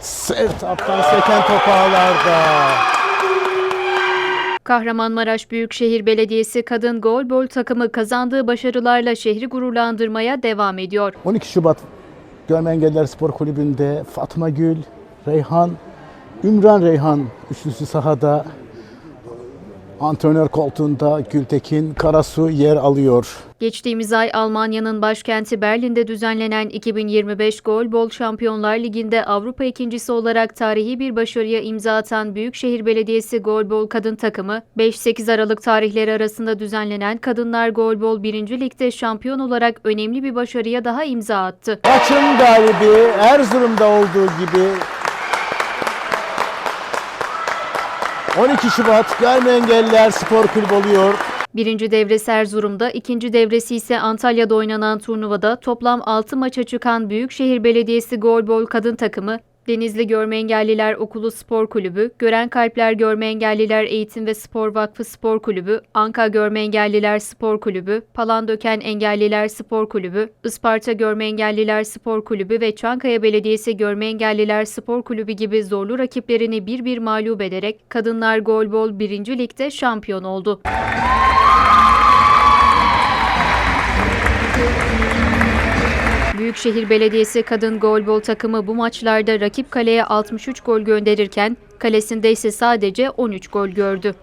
Sert alttan seken top ağlarda. Kahramanmaraş Büyükşehir Belediyesi Kadın Golbol takımı kazandığı başarılarla şehri gururlandırmaya devam ediyor. 12 Şubat Görme Engelliler Spor Kulübü'nde Fatma Gül, Reyhan, Ümran Reyhan üçlüsü sahada. Antrenör koltuğunda Gültekin Karasu yer alıyor. Geçtiğimiz ay Almanya'nın başkenti Berlin'de düzenlenen 2025 Golbol Şampiyonlar Ligi'nde Avrupa ikincisi olarak tarihi bir başarıya imza atan Büyükşehir Belediyesi Golbol kadın takımı 5-8 Aralık tarihleri arasında düzenlenen Kadınlar Golbol 1. Lig'de şampiyon olarak önemli bir başarıya daha imza attı. Maçın galibi Erzurum'da olduğu gibi 12 Şubat Görme Engelliler Spor Kulübü oluyor. Birinci devresi Erzurum'da, ikinci devresi ise Antalya'da oynanan turnuvada toplam 6 maça çıkan Büyükşehir Belediyesi Golbol kadın takımı, Denizli Görme Engelliler Okulu Spor Kulübü, Gören Kalpler Görme Engelliler Eğitim ve Spor Vakfı Spor Kulübü, Anka Görme Engelliler Spor Kulübü, Palandöken Engelliler Spor Kulübü, Isparta Görme Engelliler Spor Kulübü ve Çankaya Belediyesi Görme Engelliler Spor Kulübü gibi zorlu rakiplerini bir bir mağlup ederek Kadınlar Golbol 1. Lig'de şampiyon oldu. Büyükşehir Belediyesi Kadın Golbol takımı bu maçlarda rakip kaleye 63 gol gönderirken kalesinde ise sadece 13 gol gördü.